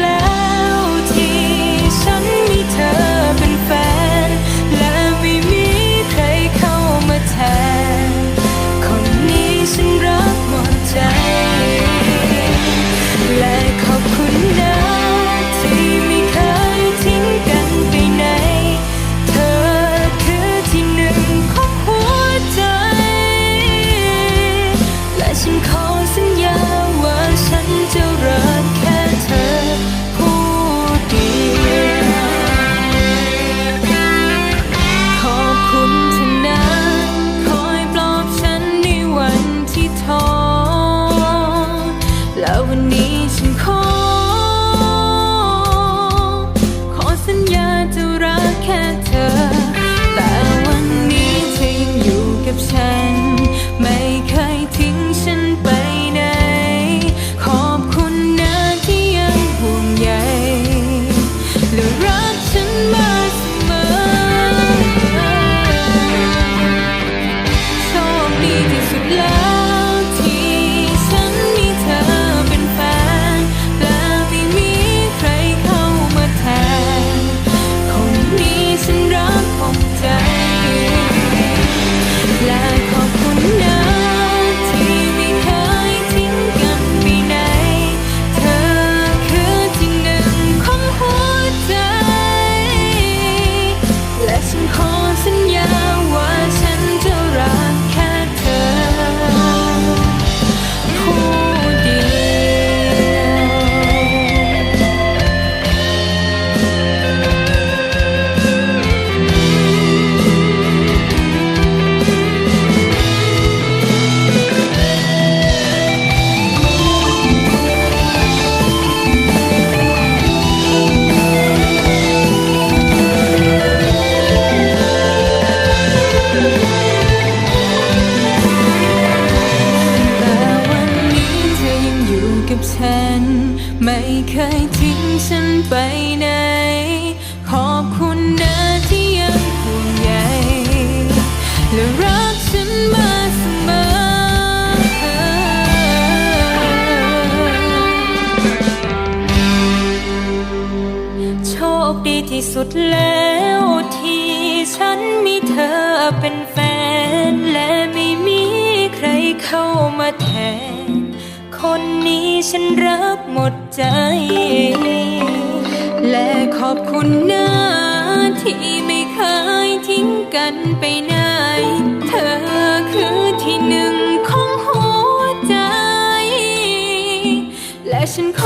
แล้วที่ฉัน ไปไหน ขอบคุณนะที่ยังห่วงใยและรักฉันมาเสมอ โชคดีที่สุดแล้วที่ฉันมีเธอเป็นแฟน และไม่มีใครเข้ามาแทน คนนี้ฉันรักหมดใจ อบคุณนะที่ไม่เคยทิ้งกันไปไหน เธอคือที่หนึ่งของหัวใจ และฉันข